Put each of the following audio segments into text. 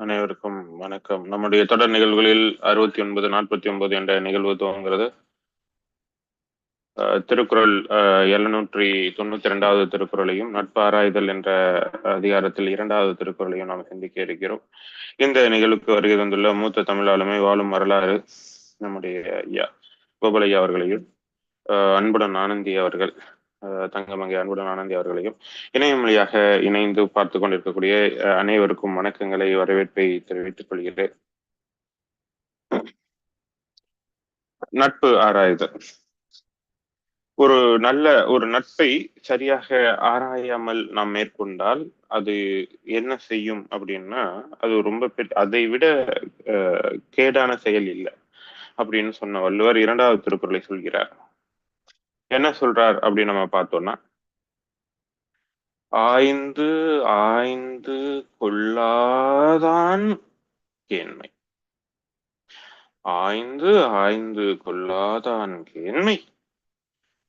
அனைவருக்கும் வணக்கம். நம்முடைய தொடர் நிகழ்வுகளில் அறுபத்தி ஒன்பது நாற்பத்தி ஒன்பது என்ற நிகழ்வு துவங்கிறது திருக்குறள் எழுநூற்றி தொண்ணூத்தி இரண்டாவது திருக்குறளையும் நட்பு ஆராய்தல் என்ற அதிகாரத்தில் இரண்டாவது திருக்குறளையும் நாம் சிந்திக்க இருக்கிறோம். இந்த நிகழ்வுக்கு வருகை தந்துள்ள மூத்த தமிழாளுமை வாழும் வரலாறு நம்முடைய ஐயா கோபலையா அவர்களையும் அஹ், அன்புடன் ஆனந்தி அவர்கள் தங்கமங்கை அன்புடன் ஆனந்தி அவர்களையும் இணையம் வழியாக இணைந்து பார்த்து கொண்டிருக்கக்கூடிய அஹ், அனைவருக்கும் வணக்கங்களை வரவேற்பை தெரிவித்துக் கொள்கிறேன். நட்பு ஆராய்தல். ஒரு நல்ல ஒரு நட்பை சரியாக ஆராயாமல் நாம் மேற்கொண்டால் அது என்ன செய்யும் அப்படின்னா அது ரொம்ப அதை விட அஹ், கேடான செயல் இல்லை அப்படின்னு சொன்ன வள்ளுவர் இரண்டாவது திருக்குறளை சொல்கிறார். என்ன சொல்றார் அப்படின்னு நம்ம பார்த்தோம்னா? ஆய்ந்து ஆய்ந்து கொள்ளாதான் கேண்மை. ஆய்ந்து ஆய்ந்து கொள்ளாதான் கேண்மை.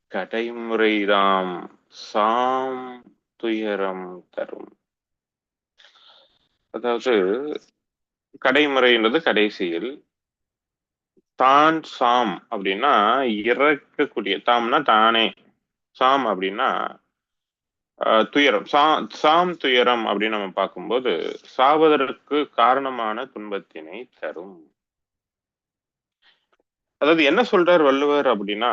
கடைமுறைதாம் சாம் துயரம் தரும். அதாவது கடைமுறைன்றது கடைசியில் தான் சாம் அப்படின்னா இறக்கக்கூடிய தாம்னா தானே. சாம் அப்படின்னா துயரம். சா சாம் துயரம் அப்படின்னு நம்ம பார்க்கும்போது சாவதற்கு காரணமான துன்பத்தினை தரும். அதாவது என்ன சொல்றார் வள்ளுவர் அப்படின்னா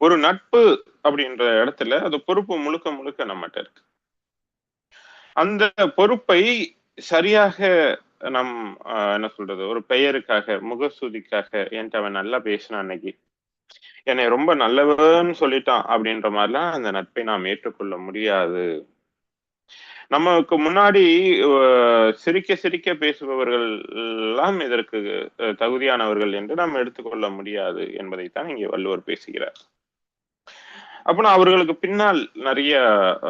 ஒரு நட்பு அப்படின்ற இடத்துல அது பொறுப்பு முழுக்க முழுக்க நம்மகிட்ட இருக்கு. அந்த பொறுப்பை சரியாக நம் என்ன சொல்றது ஒரு பெயருக்காக முகசூதிக்காக என்கிட்ட அவன் நல்லா பேசினான் அன்னைக்கு. என்னை ரொம்ப நல்லவன்னு சொல்லிட்டான் அப்படின்ற மாதிரிலாம் அந்த நட்பை நாம் ஏற்றுக்கொள்ள முடியாது. நமக்கு முன்னாடி அஹ், சிரிக்க சிரிக்க பேசுபவர்கள் எல்லாம் இதற்கு தகுதியானவர்கள் என்று நாம் எடுத்துக்கொள்ள முடியாது என்பதைத்தான் இங்கே வள்ளுவர் பேசுகிறார். அப்படின்னா அவர்களுக்கு பின்னால் நிறைய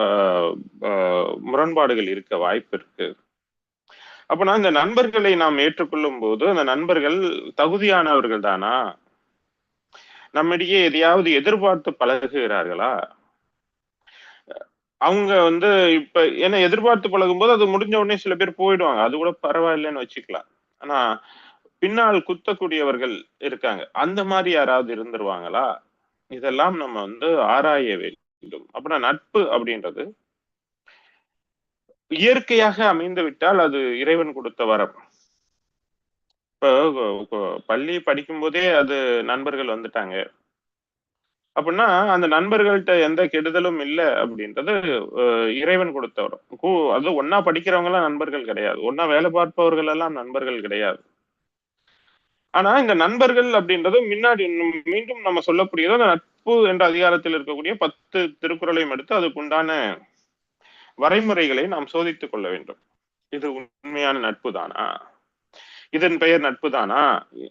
அஹ், அஹ், முரண்பாடுகள் இருக்க வாய்ப்பு இருக்கு. அப்பனா இந்த நண்பர்களை நாம் ஏற்றுக்கொள்ளும் போது அந்த நண்பர்கள் தகுதியானவர்கள் தானா நம்மிடையே எதையாவது எதிர்பார்த்து பழகுகிறார்களா? அவங்க வந்து இப்ப ஏன்னா எதிர்பார்த்து பழகும் போது அது முடிஞ்ச உடனே சில பேர் போயிடுவாங்க. அது கூட பரவாயில்லைன்னு வச்சுக்கலாம். ஆனா பின்னால் குத்தக்கூடியவர்கள் இருக்காங்க. அந்த மாதிரி யாராவது இருந்துருவாங்களா? இதெல்லாம் நம்ம வந்து ஆராய வேண்டும். அப்படின்னா நட்பு அப்படின்றது இயற்கையாக அமைந்து விட்டால் அது இறைவன் கொடுத்த வரம். இப்போ பள்ளி படிக்கும் போதே அது நண்பர்கள் வந்துட்டாங்க. அப்படின்னா அந்த நண்பர்கள்ட்ட எந்த கெடுதலும் இல்லை அப்படின்றது இறைவன் கொடுத்த வரம். கூ- அது ஒன்னா படிக்கிறவங்க எல்லாம் நண்பர்கள் கிடையாது. ஒன்னா வேலை பார்ப்பவர்கள் எல்லாம் நண்பர்கள் கிடையாது. ஆனா இந்த நண்பர்கள் அப்படின்றது முன்னாடி மீண்டும் நம்ம சொல்லக்கூடியது அந்த நட்பு என்ற அதிகாரத்தில் இருக்கக்கூடிய பத்து திருக்குறளையும் எடுத்து அதுக்குண்டான வரைமுறைகளை நாம் சோதித்துக் கொள்ள வேண்டும். இது உண்மையான நட்பு தானா இதன் பெயர் நட்பு தானா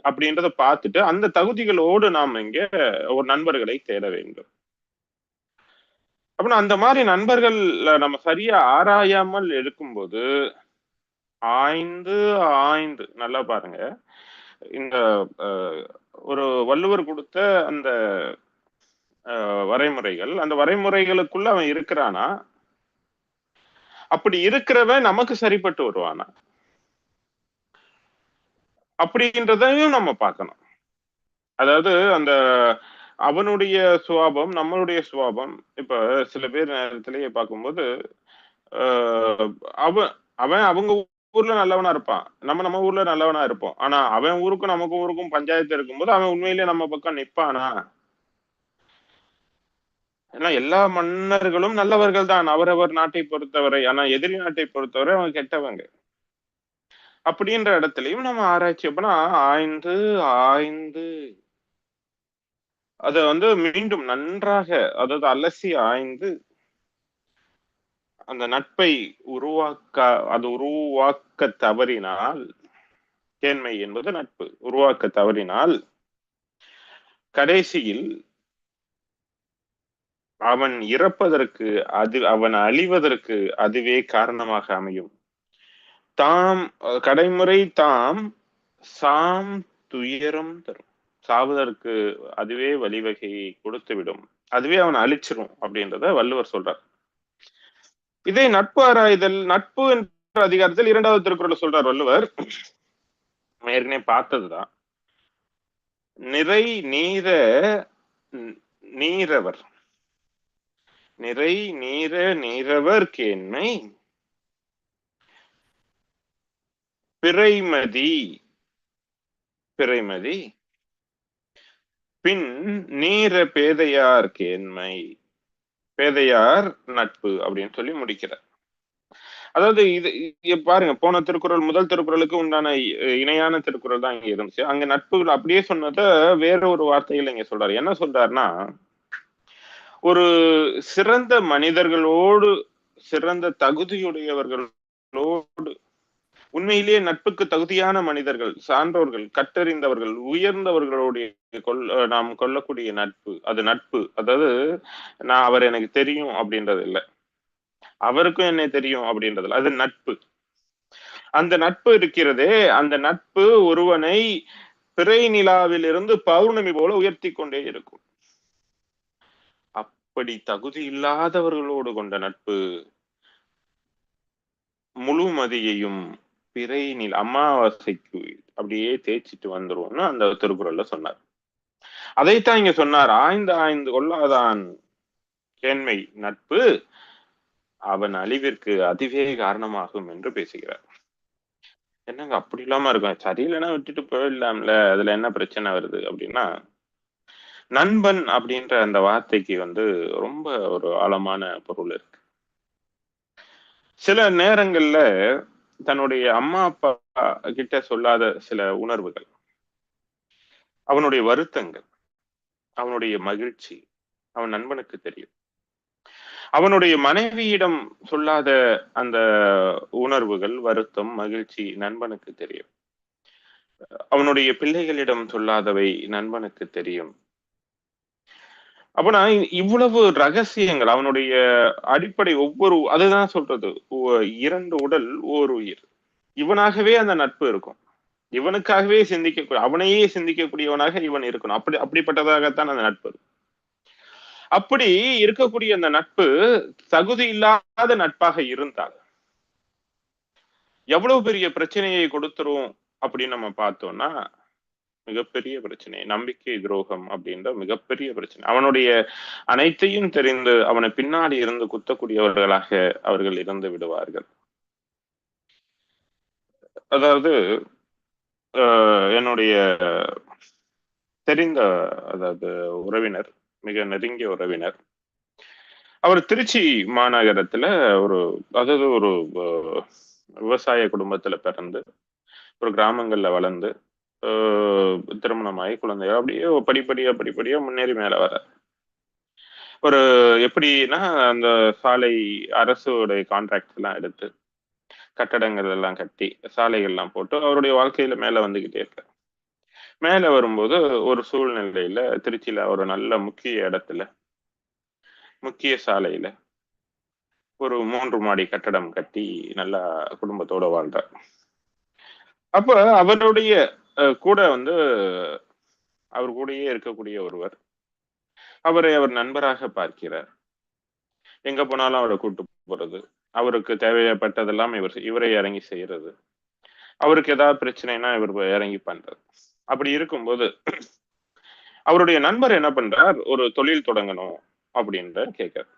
அப்படின்றத பார்த்துட்டு அந்த தகுதிகளோடு நாம் இங்க ஒரு நண்பர்களை தேட வேண்டும். அப்படின்னா அந்த மாதிரி நண்பர்கள் நம்ம சரியா ஆராயாமல் எடுக்கும்போது ஆய்ந்து ஆய்ந்து நல்லா பாருங்க. இந்த ஒரு வள்ளுவர் கொடுத்த அந்த வரைமுறைகள் அந்த வரைமுறைகளுக்குள்ள அவன் இருக்கிறானா? அப்படி இருக்கிறவன் நமக்கு சரிப்பட்டு வருவானா? அப்படின்றதையும் நம்ம பார்க்கணும். அதாவது அந்த அவனுடைய சுவாபம் நம்மளுடைய சுவாபம் இப்ப சில பேர் நேரத்திலேயே பார்க்கும்போது ஆஹ் அவன் அவன் அவங்க ஊர்ல நல்லவனா இருப்பான். நம்ம நம்ம ஊர்ல நல்லவனா இருப்போம். ஆனா அவன் ஊருக்கும் நமக்கு ஊருக்கும் பஞ்சாயத்து இருக்கும்போது அவன் உண்மையிலேயே நம்ம பக்கம் நிப்பானா? ஏன்னா எல்லா மன்னர்களும் நல்லவர்கள் தான் அவரவர் நாட்டை பொறுத்தவரை. ஆனா எதிரி நாட்டை பொறுத்தவரை அவங்க கெட்டவங்க. அப்படின்ற இடத்துலயும் நம்ம ஆராய்ச்சி அப்படின்னா ஆய்ந்து ஆய்ந்து. அத வந்து மீண்டும் நன்றாக அதாவது அலசி ஆய்ந்து அந்த நட்பை உருவாக்க அது உருவாக்க தவறினால் தேன்மை என்பது நட்பு. உருவாக்க தவறினால் கடைசியில் அவன் இறப்பதற்கு அது அவன் அழிவதற்கு அதுவே காரணமாக அமையும். தாம் கடைமுறை தாம் சாம் துயரம் தரும். சாவதற்கு அதுவே வழிவகையை கொடுத்துவிடும். அதுவே அவன் அழிச்சிரும் அப்படின்றத வள்ளுவர் சொல்றார். இதை நட்பு ஆராய்தல் நட்பு என்ற அதிகாரத்தில் இரண்டாவது திருக்குறள் சொல்றார் வள்ளுவர். ஏற்கனவே பார்த்ததுதான். நிறை நீர நீரவர். நிறை நீர நீரவர் கேண்மை. பிறைமதி பிறைமதி. பின் நீர பேதையார் கேண்மை. பேதையார் நட்பு அப்படின்னு சொல்லி முடிக்கிறார். அதாவது இது பாருங்க போன திருக்குறள் முதல் திருக்குறளுக்கு உண்டான இ- இணையான திருக்குறள் தான் இங்க இருந்துச்சு. அங்க நட்புகள் அப்படியே சொன்னத வேற ஒரு வார்த்தைகள் இங்க சொல்றாரு. என்ன சொல்றாருன்னா ஒரு சிறந்த மனிதர்களோடு சிறந்த தகுதியுடையவர்களோடு உண்மையிலேயே நட்புக்கு தகுதியான மனிதர்கள் சான்றோர்கள் கற்றறிந்தவர்கள் உயர்ந்தவர்களுடைய கொள் நாம் கொள்ளக்கூடிய நட்பு அது நட்பு. அதாவது நான் அவர் எனக்கு தெரியும் அப்படின்றது இல்ல. அவருக்கும் என்னை தெரியும் அப்படின்றது இல்ல. அது நட்பு. அந்த நட்பு இருக்கிறதே அந்த நட்பு ஒருவனை பிறை நிலாவிலிருந்து பௌர்ணமி போல உயர்த்தி கொண்டே இருக்கும். அப்படி தகுதி இல்லாதவர்களோடு கொண்ட நட்பு முழுமதியையும் பிறை நில அமாவாசைக்கு அப்படியே தேய்ச்சிட்டு வந்துருவோம்னு அந்த திருக்குறள்ல சொன்னார். அதைத்தான் இங்க சொன்னார் ஆய்ந்து ஆய்ந்து கொள்ளாதான் கேண்மை நட்பு அவன் அழிவிற்கு அதுவே காரணமாகும் என்று பேசுகிறார். என்னங்க அப்படி இல்லாம இருக்கும்? சரியில்லைன்னா விட்டுட்டு போயிடலாம்ல அதுல என்ன பிரச்சனை வருது அப்படின்னா நண்பன் அப்படின்ற அந்த வார்த்தைக்கு வந்து ரொம்ப ஒரு ஆழமான பொருள் இருக்கு. சில நேரங்கள்ல தன்னுடைய அம்மா அப்பா கிட்ட சொல்லாத சில உணர்வுகள் அவனுடைய வருத்தங்கள் அவனுடைய மகிழ்ச்சி அவன் நண்பனுக்கு தெரியும். அவனுடைய மனைவியிடம் சொல்லாத அந்த உணர்வுகள் வருத்தம் மகிழ்ச்சி நண்பனுக்கு தெரியும். அவனுடைய பிள்ளைகளிடம் சொல்லாதவை நண்பனுக்கு தெரியும். அப்பனா இவ்வளவு ரகசியங்கள் அவனுடைய அடிப்படை ஒவ்வொரு அதுதான் சொல்றது. இரண்டு உடல் ஓர் உயிர். இவனாகவே அந்த நட்பு இருக்கும். இவனுக்காகவே சிந்திக்க அவனையே சிந்திக்கக்கூடியவனாக இவன் இருக்கணும். அப்படி அப்படிப்பட்டதாகத்தான் அந்த நட்பு. இருக்கும். அப்படி இருக்கக்கூடிய அந்த நட்பு தகுதி இல்லாத நட்பாக இருந்தால் எவ்வளவு பெரிய பிரச்சனையை கொடுத்துரும் அப்படின்னு நம்ம பார்த்தோம்னா மிகப்பெரிய பிரச்சனை. நம்பிக்கை துரோகம் அப்படின்ற மிகப்பெரிய பிரச்சனை. அவனுடைய அனைத்தையும் தெரிந்து அவனை பின்னாடி இருந்து குத்தக்கூடியவர்களாக அவர்கள் இருந்து விடுவார்கள். அதாவது ஆஹ், என்னுடைய தெரிந்த அதாவது உறவினர் மிக நெருங்கிய உறவினர். அவர் திருச்சி மாநகரத்துல ஒரு அதாவது ஒரு விவசாய குடும்பத்துல பிறந்து ஒரு கிராமங்கள்ல வளர்ந்து திருமணமாகி குழந்தைய அப்படியே படிப்படியா படிப்படியா முன்னேறி மேல வர. ஒரு எப்படின்னா அந்த சாலை அரசுடைய கான்ட்ராக்ட் எல்லாம் எடுத்து கட்டடங்கள் எல்லாம் கட்டி சாலைகள் எல்லாம் போட்டு அவருடைய வாழ்க்கையில மேல வந்துகிட்டே இருக்காரு மேல வரும்போது ஒரு சூழ்நிலையில திருச்சியில ஒரு நல்ல முக்கிய இடத்துல முக்கிய சாலையில ஒரு மூன்று மாடி கட்டடம் கட்டி நல்லா குடும்பத்தோட வாழ்றார் அப்ப அவருடைய கூட வந்து அவர் கூடயே இருக்கக்கூடிய ஒருவர். அவரை அவர் நண்பராக பார்க்கிறார். எங்க போனாலும் அவரை கூட்டு போறது அவருக்கு தேவைப்பட்டதெல்லாம் இவர் இவரை இறங்கி செய்யறது அவருக்கு ஏதாவது பிரச்சனைனா இவர் இறங்கி பண்றது. அப்படி இருக்கும்போது அவருடைய நண்பர் என்ன பண்றார்? ஒரு தொழில் தொடங்கணும் அப்படின்ற கேட்கிறார்.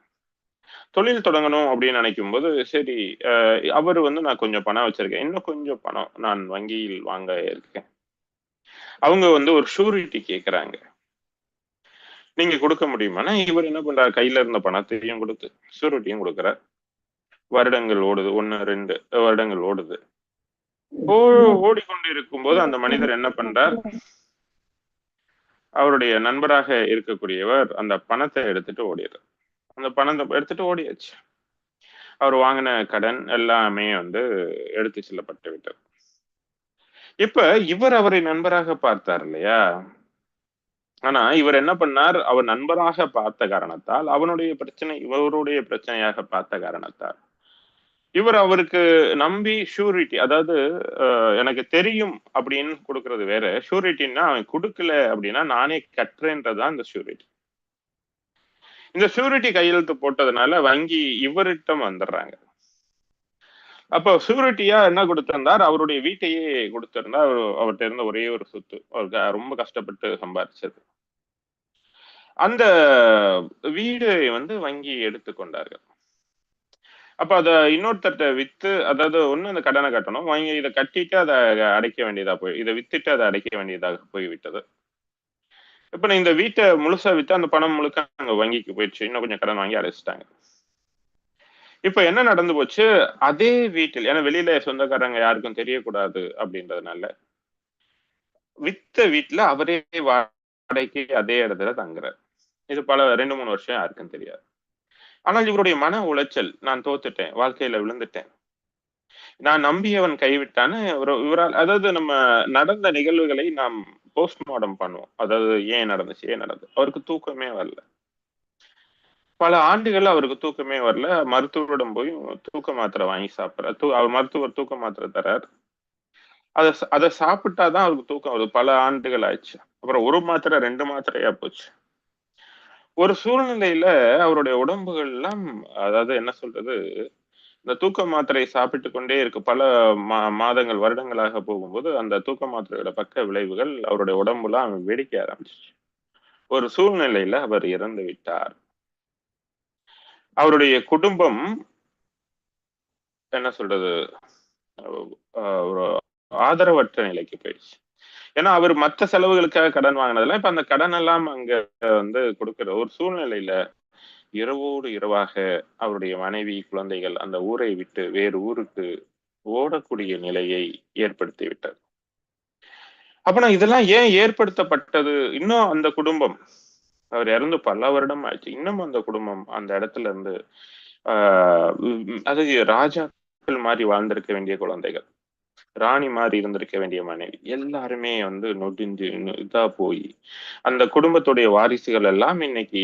தொழில் தொடங்கணும் அப்படின்னு நினைக்கும் போது சரி அஹ், அவர் வந்து நான் கொஞ்சம் பணம் வச்சிருக்கேன். இன்னும் கொஞ்சம் பணம் நான் வங்கியில் வாங்க இருக்கேன். அவங்க வந்து ஒரு ஷூரிட்டி கேக்குறாங்க. நீங்க கொடுக்க முடியுமானா இவர் என்ன பண்றாரு? கையில இருந்த பணத்தையும் கொடுத்து ஷூரிட்டியும் கொடுக்குறார். வருடங்கள் ஓடுது. ஒன்னு ரெண்டு வருடங்கள் ஓடுது. ஓ ஓடிக்கொண்டு இருக்கும்போது அந்த மனிதர் என்ன பண்றார்? அவருடைய நண்பராக இருக்கக்கூடியவர் அந்த பணத்தை எடுத்துட்டு ஓடிடுறார். அந்த பணத்தை எடுத்துட்டு ஓடியாச்சு. அவர் வாங்கின கடன் எல்லாமே வந்து எடுத்து செல்லப்பட்டு விட்டது. இப்ப இவர் அவரை நண்பராக பார்த்தார் இல்லையா? ஆனா இவர் என்ன பண்ணார்? அவர் நண்பராக பார்த்த காரணத்தால் அவனுடைய பிரச்சனை இவருடைய பிரச்சனையாக பார்த்த காரணத்தால். இவர் அவருக்கு நம்பி ஷூரிட்டி அதாவது எனக்கு தெரியும் அப்படின்னு கொடுக்கறது வேற. ஷூரிட்டின்னா அவன் கொடுக்கல அப்படின்னா நானே கட்டுறேன்றதுதான் இந்த ஷூரிட்டி இந்த ஷூரிட்டி கையெழுத்து போட்டதுனால வங்கி இவர்கிட்ட வந்துடுறாங்க. அப்போ சூரிட்டியா என்ன கொடுத்திருந்தார்? அவருடைய வீட்டையே கொடுத்திருந்தார். அவர் அவர்கிட்ட இருந்த ஒரே ஒரு சொத்து. அவருக்கு ரொம்ப கஷ்டப்பட்டு சம்பாதிச்சது அந்த வீடு வந்து வங்கி எடுத்துக்கொண்டார்கள் அப்ப அத இன்னொருத்தர்கிட்ட வித்து அதாவது ஒண்ணு அந்த கடனை கட்டணும். வாங்கி இதை கட்டிட்டு அதை அடைக்க வேண்டியதா போய் இதை வித்துட்டு அதை அடைக்க வேண்டியதாக போய்விட்டது. இப்ப நான் இந்த வீட்டை முழுசா வித்து அந்த பணம் முழுக்க அங்க வங்கிக்கு போயிடுச்சு. இன்னும் கொஞ்சம் கடன் வாங்கி அடைச்சிட்டாங்க. இப்ப என்ன நடந்து போச்சு? அதே வீட்டில் ஏன்னா வெளியில சொந்தக்காரங்க யாருக்கும் தெரியக்கூடாது அப்படின்றதுனால வித்த வீட்டுல அவரே வாடகைக்கு அதே இடத்துல தங்குறார். இது பல ரெண்டு மூணு வருஷம் யாருக்கும் தெரியாது. ஆனால் இவருடைய மன உளைச்சல் நான் தோத்துட்டேன் வாழ்க்கையில விழுந்துட்டேன். நான் நம்பியவன் கைவிட்டான்னு இவரால் அதாவது நம்ம நடந்த நிகழ்வுகளை நாம் போஸ்ட்மார்டம் பண்ணுவோம். அதாவது ஏன் நடந்துச்சு ஏன் நடந்து அவருக்கு தூக்கமே வரல. பல ஆண்டுகள் அவருக்கு தூக்கமே வரல. மருத்துவரிடம் போய் தூக்க மாத்திரை வாங்கி சாப்பிட்றாரு. தூ அவர் மருத்துவர் தூக்க மாத்திரை தரார் அதை அதை சாப்பிட்டாதான் அவருக்கு தூக்கம் வருது. பல ஆண்டுகள் ஆயிடுச்சு. அப்புறம் ஒரு மாத்திரை ரெண்டு மாத்திரையா போச்சு. ஒரு சூழ்நிலையில அவருடைய உடம்புகள் எல்லாம் அதாவது என்ன சொல்றது இந்த தூக்க மாத்திரை சாப்பிட்டு கொண்டே இருக்கு. பல மா மாதங்கள் வருடங்களாக போகும்போது அந்த தூக்க மாத்திரையோட பக்க விளைவுகள் அவருடைய உடம்புலாம் வெடிக்க ஆரம்பிச்சிச்சு. ஒரு சூழ்நிலையில அவர் இறந்து விட்டார் அவருடைய குடும்பம் என்ன சொல்றது? ஒரு ஆதரவற்ற நிலைக்கு போயிடுச்சு. ஏன்னா அவர் மற்ற செலவுகளுக்காக கடன் வாங்கினதுல இப்ப அந்த கடன் எல்லாம் அங்க வந்து கொடுக்கிற ஒரு சூழ்நிலையில இரவோடு இரவாக அவருடைய மனைவி குழந்தைகள் அந்த ஊரை விட்டு வேறு ஊருக்கு ஓடக்கூடிய நிலையை ஏற்படுத்தி விட்டார் அப்ப நான் இதெல்லாம் ஏன் ஏற்படுத்தப்பட்டது? இன்னும் அந்த குடும்பம் அவர் இறந்து பல வருடம் ஆச்சு இன்னமும் அந்த குடும்பம் அந்த இடத்துல இருந்து ஆஹ் அது ராஜாக்கள் மாதிரி வாழ்ந்திருக்க வேண்டிய குழந்தைகள். ராணி மாதிரி இருந்திருக்க வேண்டிய மனைவி. எல்லாருமே வந்து நொடிஞ்சு இதா போய் அந்த குடும்பத்துடைய வாரிசுகள் எல்லாம் இன்னைக்கு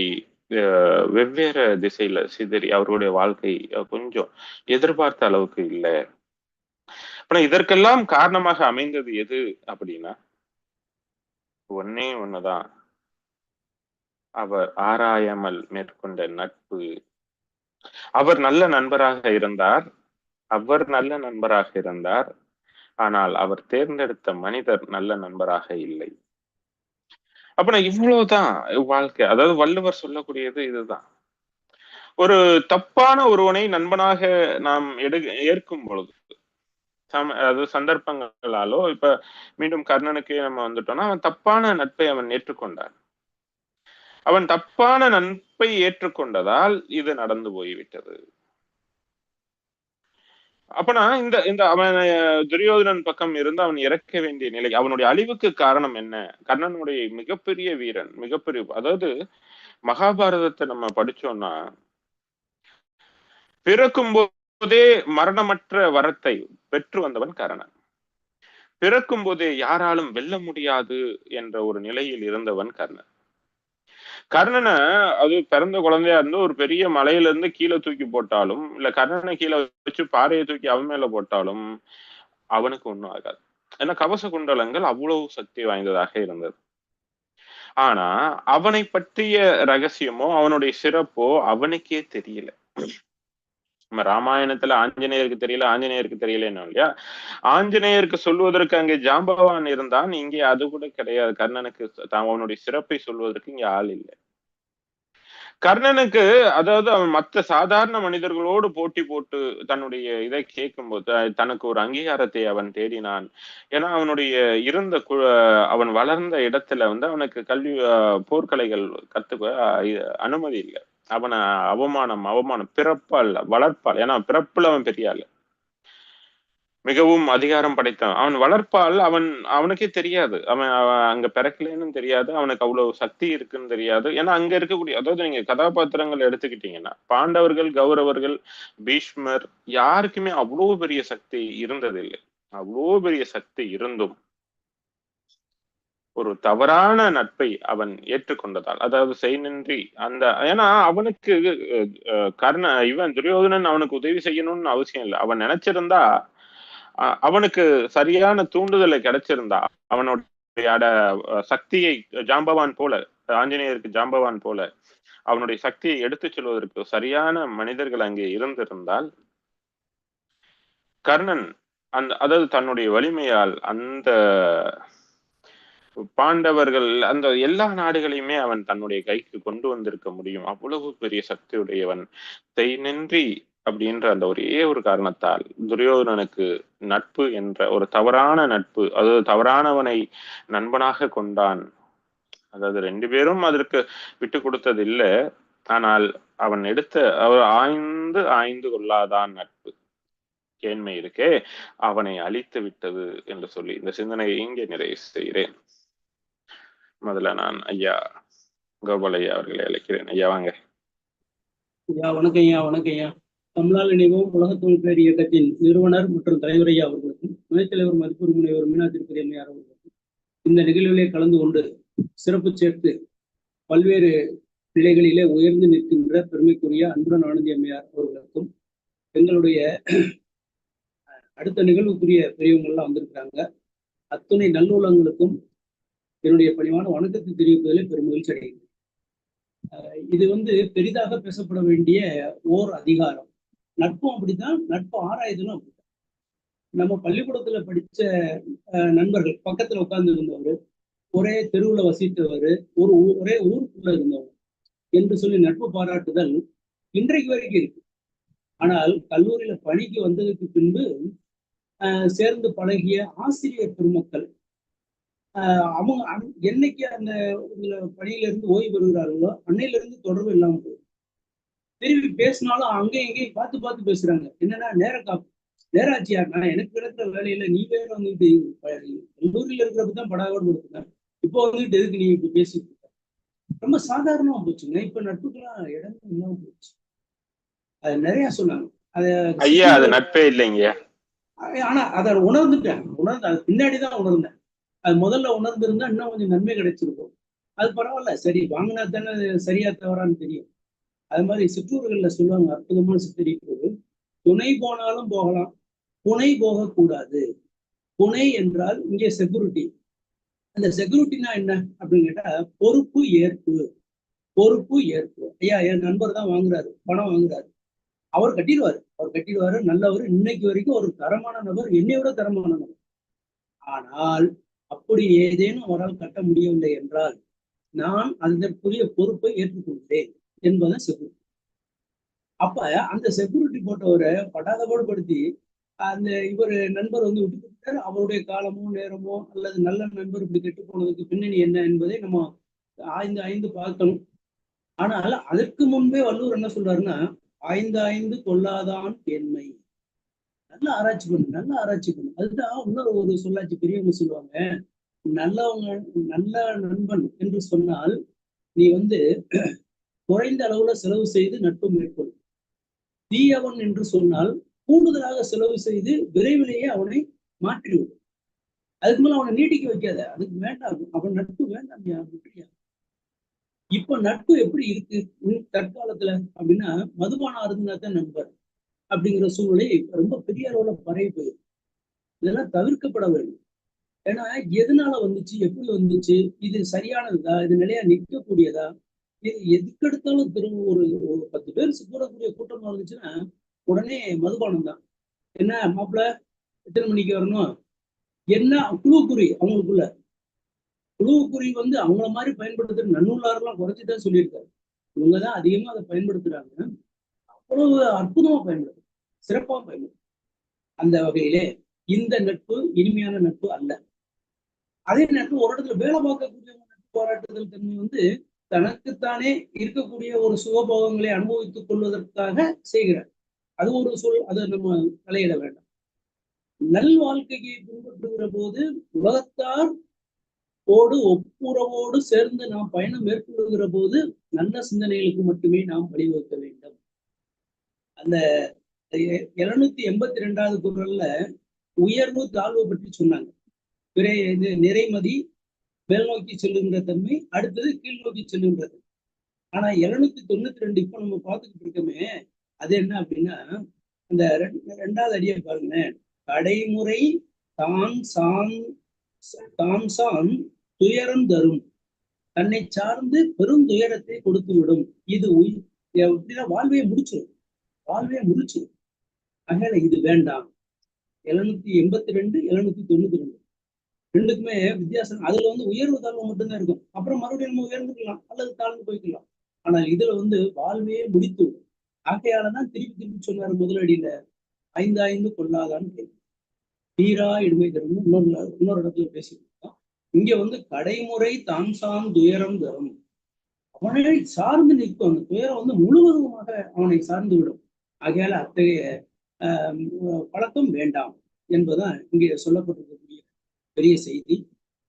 வெவ்வேறு திசையில சிதறி அவர்களுடைய வாழ்க்கை கொஞ்சம் எதிர்பார்த்த அளவுக்கு இல்லை. ஆனா இதற்கெல்லாம் காரணமாக அமைந்தது எது அப்படின்னா ஒன்னே ஒண்ணுதான். அவர் ஆராயாமல் மேற்கொண்ட நட்பு. அவர் நல்ல நண்பராக இருந்தார். அவர் நல்ல நண்பராக இருந்தார். ஆனால் அவர் தேர்ந்தெடுத்த மனிதர் நல்ல நண்பராக இல்லை. அப்படின்னா இவ்வளவுதான் வாழ்க்கை. அதாவது வள்ளுவர் சொல்லக்கூடியது இதுதான். ஒரு தப்பான ஒருவனை நண்பனாக நாம் எடு ஏற்கும் பொழுது சம அதாவது சந்தர்ப்பங்களாலோ இப்ப மீண்டும் கர்ணனுக்கே நம்ம வந்துட்டோம்னா அவன் தப்பான நட்பை அவன் ஏற்றுக்கொண்டான். அவன் தப்பான நட்பை ஏற்றுக்கொண்டதால் இது நடந்து போய்விட்டது. அப்பனா இந்த இந்த அவன் துரியோதனன் பக்கம் இருந்து அவன் இறக்க வேண்டிய நிலை அவனுடைய அழிவுக்கு காரணம் என்ன? கர்ணனுடைய மிகப்பெரிய வீரன் மிகப்பெரிய அதாவது மகாபாரதத்தை நம்ம படிச்சோம்னா பிறக்கும் போதே மரணமற்ற வரத்தை பெற்று வந்தவன் கர்ணன். பிறக்கும் போதே யாராலும் வெல்ல முடியாது என்ற ஒரு நிலையில் இருந்தவன் கர்ணன். கர்ணனை அது பிறந்த குழந்தையா இருந்து ஒரு பெரிய மலையில இருந்து கீழே தூக்கி போட்டாலும் இல்ல கர்ணனை கீழே வச்சு பாறையை தூக்கி அவன் மேல போட்டாலும் அவனுக்கு ஒண்ணும் ஆகாது. ஏன்னா கவச குண்டலங்கள் அவ்வளவு சக்தி வாய்ந்ததாக இருந்தது. ஆனா அவனை பற்றிய ரகசியமோ அவனுடைய சிறப்போ அவனுக்கே தெரியல. நம்ம ராமாயணத்துல ஆஞ்சநேயருக்கு தெரியல ஆஞ்சநேயருக்கு தெரியல என்ன இல்லையா? ஆஞ்சநேயருக்கு சொல்வதற்கு அங்கே ஜாம்பவான் இருந்தான் இங்கே அது கூட கிடையாது. கர்ணனுக்கு அவனுடைய சிறப்பை சொல்வதற்கு இங்க ஆள் இல்லை. கர்ணனுக்கு அதாவது அவன் மற்ற சாதாரண மனிதர்களோடு போட்டி போட்டு தன்னுடைய இதை கேட்கும்போது தனக்கு ஒரு அங்கீகாரத்தை அவன் தேடினான். ஏன்னா அவனுடைய இருந்த அவன் வளர்ந்த இடத்துல வந்து அவனுக்கு கல்வி போர்க்கலைகள் கத்துக்க அனுமதி இல்லை. அவனை அவமானம் அவமானம் பிறப்பால் வளர்ப்பால். ஏன்னா பிறப்புல அவன் பெரிய ஆளு. மிகவும் அதிகாரம் படைத்தான் அவன் வளர்ப்பால் அவன் அவனுக்கே தெரியாது. அவன் அங்க பிறக்கலன்னு தெரியாது. அவனுக்கு அவ்வளவு சக்தி இருக்குன்னு தெரியாது. ஏன்னா அங்க இருக்கக்கூடிய அதாவது நீங்க கதாபாத்திரங்கள் எடுத்துக்கிட்டீங்கன்னா பாண்டவர்கள் கௌரவர்கள் பீஷ்மர் யாருக்குமே அவ்வளவு பெரிய சக்தி இருந்ததில்லை. அவ்வளோ பெரிய சக்தி இருந்தும் ஒரு தவறான நட்பை அவன் ஏற்றுக்கொண்டதால். அதாவது செய்நின்றி அந்த ஏன்னா அவனுக்கு கர்ண இவன் துரியோதனன் அவனுக்கு உதவி செய்யணும்னு அவசியம் இல்லை. அவன் நினைச்சிருந்தா அவனுக்கு சரியான தூண்டுதலை கிடைச்சிருந்தா அவனுடைய அட சக்தியை ஜாம்பவான் போல ஆஞ்சநேயருக்கு ஜாம்பவான் போல அவனுடைய சக்தியை எடுத்துச் செல்வதற்கு சரியான மனிதர்கள் அங்கே இருந்திருந்தால் கர்ணன் அந்த அதாவது தன்னுடைய வலிமையால் அந்த பாண்டவர்கள் அந்த எல்லா நாடுகளையுமே அவன் தன்னுடைய கைக்கு கொண்டு வந்திருக்க முடியும். அவ்வளவு பெரிய சக்தியுடையவன். நின்றி அப்படின்ற அந்த ஒரே ஒரு காரணத்தால் துரியோதனனுக்கு நட்பு என்ற ஒரு தவறான நட்பு அதாவது தவறானவனை நண்பனாக கொண்டான். அதாவது ரெண்டு பேரும் அதற்கு விட்டு கொடுத்தது இல்லை ஆனால் அவன் எடுத்த அவர் ஆய்ந்து ஆய்ந்து கொள்ளாதான் நட்பு. கேண்மை இருக்கே அவனை அழித்து விட்டது என்று சொல்லி இந்த சிந்தனையை இங்கே நிறைவு செய்கிறேன். முதல்ல நான் ஐயா கோபாலையா அவர்களை அழைக்கிறேன். ஐயா வாங்க. ஐயா வணக்கம் ஐயா வணக்கம் ஐயா. தமிழால் இணைவோம் உலக தமிழ் இயக்கத்தின் நிறுவனர் மற்றும் தலைவர் ஐயா அவர்களுக்கும் துணைத் தலைவர் மதிப்பூர் முனைவர் மீனா திருப்பதி அம்மையார் அவர்களுக்கும் இந்த நிகழ்விலே கலந்து கொண்டு சிறப்பு சேர்த்து பல்வேறு நிலைகளிலே உயர்ந்து நிற்கின்ற பெருமைக்குரிய அன்புடன் ஆனந்தி அம்மையார் அவர்களுக்கும் எங்களுடைய அடுத்த நிகழ்வுக்குரிய பெரியவங்கள்லாம் வந்திருக்கிறாங்க. அத்துணை நல்லுலங்களுக்கும் என்னுடைய பணிவான வணக்கத்தை தெரிவிப்பதில் பெரும் மகிழ்ச்சி அடைகிறேன். இது வந்து பெரிதாக பேசப்பட வேண்டிய ஓர் அதிகாரம். நட்பும் அப்படித்தான் நட்பு ஆராய்தலும் அப்படித்தான். நம்ம பள்ளிக்கூடத்துல படிச்ச நண்பர்கள் பக்கத்துல உட்கார்ந்து இருந்தவர் ஒரே தெருவுல வசித்தவர் ஒரு ஒரே ஊருக்குள்ள இருந்தவர் என்று சொல்லி நட்பு பாராட்டுதல் இன்றைக்கு வரைக்கும் இருக்கு. ஆனால் கல்லூரியில பணிக்கு வந்ததுக்கு பின்பு சேர்ந்து பழகிய ஆசிரியர் பெருமக்கள் அவங்க என்னைக்கு அந்த பணியில இருந்து ஓய்வு பெறுகிறார்களோ அன்னையில இருந்து தொடர்பு இல்லாம போகுது. திரும்பி பேசினாலும் அங்கேயும் இங்கேயும் பார்த்து பார்த்து பேசுறாங்க. என்னன்னா நேர காப்பு. நேராச்சியா நான் எனக்கு கிடைக்கிற வேலையில நீ வேற வந்துட்டு கல்லூரியில இருக்கிறப்ப தான் படாவோடு கொடுத்துருக்கேன் இப்போ வந்துட்டு எதுக்கு நீ இப்படி பேசிட்டு இருக்க? ரொம்ப சாதாரணமா போச்சுங்க. இப்ப நட்புக்கெல்லாம் இடமே இல்லாம போச்சு. அது நிறைய சொன்னாங்க. அத ஐயா அது நட்பே இல்லைங்க. ஆனா அதை உணர்ந்துட்டேன். உணர்ந்து அது பின்னாடிதான் உணர்ந்தேன். அது முதல்ல உணர்ந்திருந்தா இன்னும் கொஞ்சம் நன்மை கிடைச்சிருக்கும். அது பரவாயில்ல. சரி வாங்கினா தானே சரியா தவறான்னு தெரியும். அது மாதிரி சிற்றூர்கள்ல சொல்லுவாங்க அற்புதமான சித்தரிப்பு துணை போனாலும் போகலாம் புனை போகக்கூடாது. புனை என்றால் இங்கே செக்யூரிட்டி அந்த செக்யூரிட்டினா என்ன அப்படின்னு கேட்டா பொறுப்பு ஏற்பு. பொறுப்பு ஏற்பு. ஐயா என் நண்பர் தான் வாங்குறாரு பணம் வாங்குறாரு. அவர் கட்டிடுவாரு. அவர் கட்டிடுவாரு நல்லவர். இன்னைக்கு வரைக்கும் ஒரு தரமான நபர் என்னை விட தரமான நபர். ஆனால் அப்படி ஏதேனும் அவரால் கட்ட முடியவில்லை என்றால் நான் அதற்குரிய பொறுப்பை ஏற்றுக்கொள்கிறேன் என்பதை செக்யூரிட்டி அப்ப அந்த செக்யூரிட்டி போட்டவரை படாதபாடுபடுத்தி அந்த இவர் நண்பர் வந்து விட்டு அவருடைய காலமோ நேரமோ அல்லது நல்ல நண்பர் இப்படி கெட்டு போனதுக்கு பின்னணி என்ன என்பதை நம்ம ஆய்ந்து ஆய்ந்து பார்க்கணும். ஆனால் அதற்கு முன்பே வள்ளுவர் என்ன சொல்றாருன்னா ஆய்ந்து ஆய்ந்து கொள்ளாதான் என்மை நல்ல ஆராய்ச்சி பண்ணு நல்ல ஆராய்ச்சி பண்ணு. அதுதான் இன்னொரு ஒரு சொல்லாச்சு பெரியவங்க சொல்லுவாங்க நல்லவங்க நல்ல நண்பன் என்று சொன்னால் நீ வந்து குறைந்த அளவுல செலவு செய்து நட்பு மேற்கொள். தீயவன் என்று சொன்னால் கூடுதலாக செலவு செய்து விரைவிலேயே அவனை மாற்றிவிடும் அதுக்கு மேல அவனை நீட்டிக்க வைக்காத. அதுக்கு வேண்டாம். அவன் நட்பு வேண்டாம் விட்டுறியா இப்ப நட்பு எப்படி இருக்கு? தற்காலத்துல அப்படின்னா மதுபானம் அருந்தினா தான் நண்பர் அப்படிங்கிற சூழ்நிலை ரொம்ப பெரிய அளவுல பரவி போயிருக்கு. இதெல்லாம் தவிர்க்கப்பட வேண்டும். ஏன்னா எதனால வந்துச்சு? எப்படி வந்துச்சு? இது சரியானதுதா இது நிலையா நிற்கக்கூடியதா இது எதுக்கெடுத்தாலும் திரும்ப ஒரு பத்து பேர் கூடக்கூடிய கூட்டமா இருந்துச்சுன்னா உடனே மதுபானம் தான் என்ன மாப்பிள்ள எத்தனை மணிக்கு வரணும்? என்ன குழுக்குறி அவங்களுக்குள்ள? குழுவுக்குறி வந்து அவங்கள மாதிரி பயன்படுத்துற நன்னூலாரெல்லாம் குறைச்சிதான் சொல்லியிருக்காரு. இவங்க தான் அதிகமா அதை பயன்படுத்துறாங்க. அவ்வளவு அற்புதமா பயன்படுது. சிறப்பாக பயன்படுது. அந்த வகையிலே இந்த நட்பு இனிமையான நட்பு அல்ல. அதே நட்பு ஒரு இடத்துல வேலை பார்க்கக்கூடிய நட்பு போராட்டுதல் தன்மை வந்து தனக்குத்தானே இருக்கக்கூடிய ஒரு சுகபோகங்களை அனுபவித்துக் கொள்வதற்காக செய்கிறார். அது ஒரு சொல் அதை நம்ம தலையிட வேண்டாம். நல் வாழ்க்கையை பின்பற்றுகிற போது உலகத்தார் ஓடு ஒப்புரவோடு சேர்ந்து நாம் பயணம் மேற்கொள்ளுகிற போது நல்ல சிந்தனைகளுக்கு மட்டுமே நாம் வழிவகுக்க வேண்டும். அந்த இருநூத்தி எண்பத்தி ரெண்டாவது குரல்ல உயர்வு தாழ்வு பற்றி சொன்னாங்க. இது நிறைமதி மேல் நோக்கி செல்லுகின்ற தன்மை அடுத்தது கீழ் நோக்கி செல்லுகின்றது. ஆனா இருநூத்தி தொண்ணூத்தி ரெண்டு இப்ப நம்ம பார்த்துக்கிட்டு இருக்கோமே அது என்ன அப்படின்னா அந்த ரெண்டாவது அடியை பாருங்களேன். கடைமுறை தான் சான் தான் சான் துயரம் தரும். தன்னை சார்ந்து பெரும் துயரத்தை கொடுத்து விடும் இது வாழ்வையை முடிச்சிடும் வாழ்வே முடிச்சு அதனால இது வேண்டாம். எழுநூத்தி எண்பத்தி ரெண்டு எழுநூத்தி தொண்ணூத்தி ரெண்டு ரெண்டுக்குமே வித்தியாசம். அதுல வந்து உயர்வு தாழ்வு மட்டும்தான் இருக்கும். அப்புறம் மறுபடியும் நம்ம உயர்ந்துக்கலாம் அல்லது தாழ்ந்து போய்க்கலாம். ஆனால் இதுல வந்து வாழ்வே முடித்து. ஆகையாலதான் திருப்பி திருப்பி சொன்னார் முதலடியில ஐந்து ஐந்து கொள்ளாதான்னு கேள்வி தீரா இடுமை தரும். இன்னொரு இன்னொரு இடத்துல பேசியிருக்கோம். இங்க வந்து கடைமுறை தான் சார்ந்து துயரம் தரும். அவனை சார்ந்து நிற்கும். அந்த துயரம் வந்து முழுவதுமாக அவனை சார்ந்து விடும். ஆகையால் அத்தகைய பழக்கம் வேண்டாம் என்பதுதான் இங்கே சொல்லப்பட்டிருக்கக்கூடிய பெரிய செய்தி.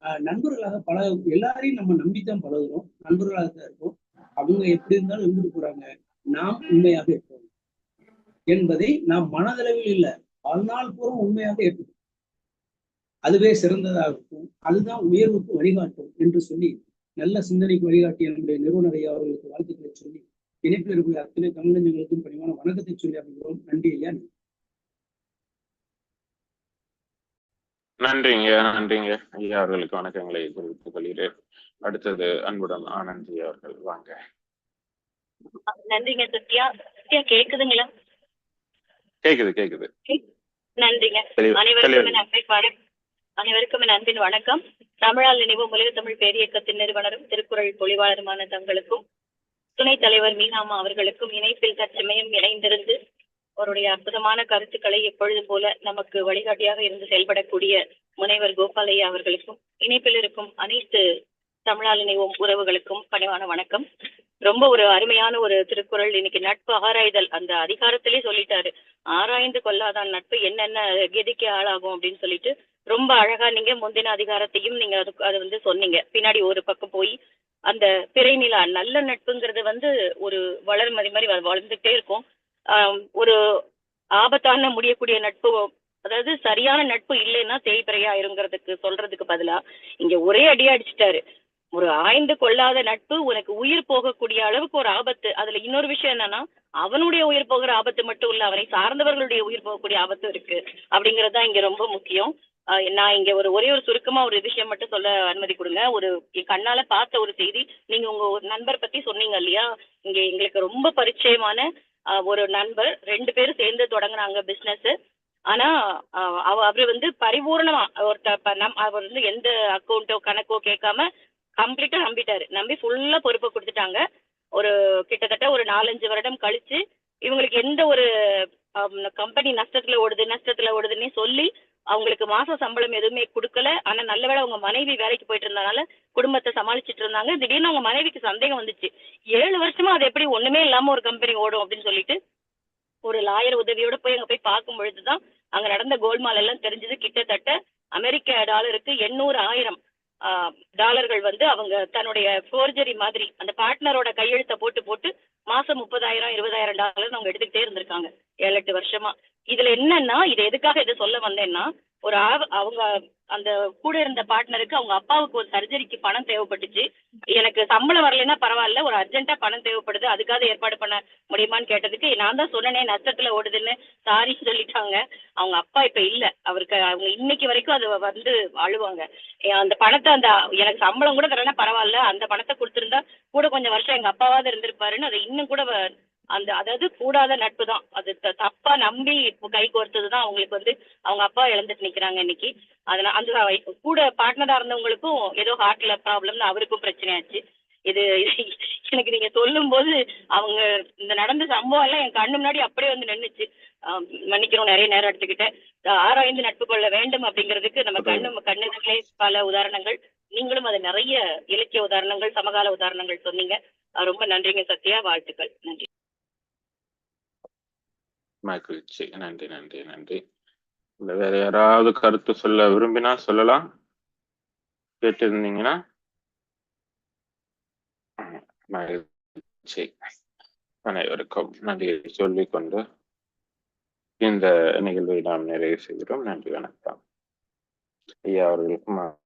ஆஹ் நண்பர்களாக பல எல்லாரையும் நம்ம நம்பித்தான் பழகுறோம். நண்பர்களாக தான் இருக்கோம். அவங்க எப்படி இருந்தாலும் இருந்துட்டு போறாங்க. நாம் உண்மையாக இருப்போம் என்பதை நாம் மனதளவில் இல்லை. வாழ்நாள் பூரம் உண்மையாக ஏற்படும் அதுவே சிறந்ததாக இருக்கும் அதுதான் உயர்வுக்கு வழிகாட்டும் என்று சொல்லி நல்ல சிந்தனைக்கு வழிகாட்டிய நம்முடைய நிறுவனரை அவர்களுக்கு வாழ்த்துக்களை சொல்லி இணைப்பில் இருக்கிற அத்தனை தமிழஞ்சங்களுக்கும் பணிவான வணக்கத்தை சொல்லி அமைகிறோம் நன்றி ஐயா. நன்றிங்க நன்றிங்க. ஐயா அவர்களுக்கு வணக்கங்களை தெரிவித்துக் கொள்கிறேன். அடுத்தது அன்புடன் ஆனந்தி அவர்கள் வாங்க. நன்றிங்க சத்யா. சத்யா கேக்குதுங்களா? கேக்குது கேக்குது. நன்றிங்க. அனைவருக்கும் வணக்கம். அனைவருக்கும் என் அன்பின் வணக்கம். தமிழால் நினைவு உலக தமிழ் பேரியக்கத்தின் நிறுவனரும் திருக்குறள் பொழிவாளருமான தங்களுக்கும் துணைத் தலைவர் மீனாமா அவர்களுக்கும் இணைப்பில் தற்சமயம் இணைந்திருந்து அவருடைய அற்புதமான கருத்துக்களை எப்பொழுது போல நமக்கு வழிகாட்டியாக இருந்து செயல்படக்கூடிய முனைவர் கோபாலையா அவர்களுக்கும் இணைப்பில் இருக்கும் அனைத்து தமிழால் உறவுகளுக்கும் பணிவான வணக்கம். ரொம்ப ஒரு அருமையான ஒரு திருக்குறள். இன்னைக்கு நட்பு ஆராய்தல் அந்த அதிகாரத்திலே சொல்லிட்டாரு. ஆராய்ந்து கொள்ளாதான் நட்பு என்னென்ன கெதிக்கு ஆளாகும் அப்படின்னு சொல்லிட்டு ரொம்ப அழகா நீங்க முந்தின அதிகாரத்தையும் நீங்க அது அது வந்து சொன்னீங்க. பின்னாடி ஒரு பக்கம் போய் அந்த பிறைநிலா நல்ல நட்புங்கிறது வந்து ஒரு வளர்மதி மாதிரி வளர்ந்துட்டே இருக்கும். ஒரு ஆபத்தான முடியக்கூடிய நட்பு அதாவது சரியான நட்பு இல்லைன்னா தேய்பிறையா இருங்கிறதுக்கு சொல்றதுக்கு பதிலா இங்க ஒரே அடியா அடிச்சிட்டாரு. ஒரு ஆய்ந்து கொள்ளாத நட்பு உனக்கு உயிர் போகக்கூடிய அளவுக்கு ஒரு ஆபத்து. அதுல இன்னொரு விஷயம் என்னன்னா அவனுடைய உயிர் போகிற ஆபத்து மட்டும் இல்ல அவனை சார்ந்தவர்களுடைய உயிர் போகக்கூடிய ஆபத்தும் இருக்கு. அப்படிங்கிறது தான் இங்க ரொம்ப முக்கியம். நான் இங்க ஒரு ஒரே ஒரு சுருக்கமா ஒரு விஷயம் மட்டும் சொல்ல அனுமதி கொடுங்க. ஒரு என் கண்ணால பார்த்த ஒரு செய்தி நீங்க உங்க ஒரு நண்பர் பத்தி சொன்னீங்க இல்லையா? இங்க எங்களுக்கு ரொம்ப பரிச்சயமான ஒரு நண்பர். ரெண்டு பேரும் சேர்ந்து தொடங்குனாங்க பிசினஸ் ஆனா அவ அவரு வந்து பரிபூர்ணமா ஒருத்த நம்- அவர் வந்து எந்த அக்கௌண்ட்டோ கணக்கோ கேட்காம கம்ப்ளீட்டா நம்பிட்டாரு. நம்பி ஃபுல்லா பொறுப்பை கொடுத்துட்டாங்க. ஒரு கிட்டத்தட்ட ஒரு நாலஞ்சு வருடம் கழிச்சு இவங்களுக்கு எந்த ஒரு கம்பெனி நஷ்டத்துல ஓடுது நஷ்டத்துல ஓடுதுன்னே சொல்லி அவங்களுக்கு மாச சம்பளம் எதுவுமே கொடுக்கல. ஆனா நல்ல வேலை அவங்க மனைவி வேலைக்கு போயிட்டு இருந்தனால குடும்பத்தை சமாளிச்சிட்டு இருந்தாங்க. திடீர்னு அவங்க மனைவிக்கு சந்தேகம் வந்துச்சு. ஏழு வருஷமா அது எப்படி ஒண்ணுமே இல்லாம ஒரு கம்பெனி ஓடும் அப்படின்னு சொல்லிட்டு ஒரு லாயர் உதவியோட போய் அங்க போய் பார்க்கும் பொழுதுதான் அங்க நடந்த கோல்மால் எல்லாம் தெரிஞ்சது. கிட்டத்தட்ட அமெரிக்க டாலருக்கு எண்ணூறு ஆயிரம் ஆஹ், டாலர்கள் வந்து அவங்க தன்னுடைய ஃபோர்ஜரி மாதிரி அந்த பார்ட்னரோட கையெழுத்தை போட்டு போட்டு மாசம் முப்பதாயிரம் இருபதாயிரம் டாலர் அவங்க எடுத்துக்கிட்டே இருந்திருக்காங்க. ஏழு எட்டு வருஷமா. இதுல என்னன்னா இது எதுக்காக இதை சொல்ல வந்தேன்னா ஒரு அவங்க அந்த கூட இருந்த பார்ட்னருக்கு அவங்க அப்பாவுக்கு ஒரு சர்ஜரிக்கு பணம் தேவைப்பட்டுச்சு. எனக்கு சம்பளம் வரலைன்னா பரவாயில்ல ஒரு அர்ஜென்ட்டா பணம் தேவைப்படுது அதுக்காக ஏற்பாடு பண்ண முடியுமான்னு கேட்டதுக்கு நான் தான் சொன்னனே நஷ்டத்துல ஓடுதுன்னு சாரி சொல்லிட்டாங்க. அவங்க அப்பா இப்ப இல்ல. அவருக்கு அவங்க இன்னைக்கு வரைக்கும் அது வந்து அழுவாங்க. அந்த பணத்தை அந்த எனக்கு சம்பளம் கூட தரேன்னா பரவாயில்ல அந்த பணத்தை கொடுத்திருந்தா கூட கொஞ்சம் வருஷம் எங்க அப்பாவாவது இருந்திருப்பாருன்னு அதை இன்னும் கூட அந்த அதாவது கூடாத நட்பு தான் அது த- தப்பா நம்பி இப்போ கை கோர்த்தது தான் அவங்களுக்கு வந்து அவங்க அப்பா இழந்துட்டு நிக்கிறாங்க இன்னைக்கு. அதனால அந்த கூட பார்ட்னரா இருந்தவங்களுக்கும் ஏதோ ஹார்ட்ல ப்ராப்ளம்னு அவருக்கும் பிரச்சனையாச்சு. இது எனக்கு நீங்க சொல்லும் போது அவங்க இந்த நடந்த சம்பவம் எல்லாம் என் கண்ணு முன்னாடி அப்படியே வந்து நின்னுச்சு. ஆம், மன்னிக்கிறோம் நிறைய நேரம் எடுத்துக்கிட்டேன். அஹ் ஆராய்ந்து நட்பு கொள்ள வேண்டும் அப்படிங்கிறதுக்கு நம்ம கண்ணு கண்ணுகளே பல உதாரணங்கள். நீங்களும் அது நிறைய இலக்கிய உதாரணங்கள் சமகால உதாரணங்கள் சொன்னீங்க. ரொம்ப நன்றிங்க சத்யா. வாழ்த்துக்கள். நன்றி. மகிழ்ச்சி நன்றி நன்றி நன்றி. இல்ல வேற யாராவது கருத்து சொல்ல விரும்பினா சொல்லலாம். கேட்டிருந்தீங்கன்னா. மகிழ்ச்சி அனைவருக்கும் நன்றியை சொல்லிக்கொண்டு இந்த நிகழ்வை நாம் நிறைவு செய்கிறோம். நன்றி வணக்கம். ஐயா அவர்களுக்கும்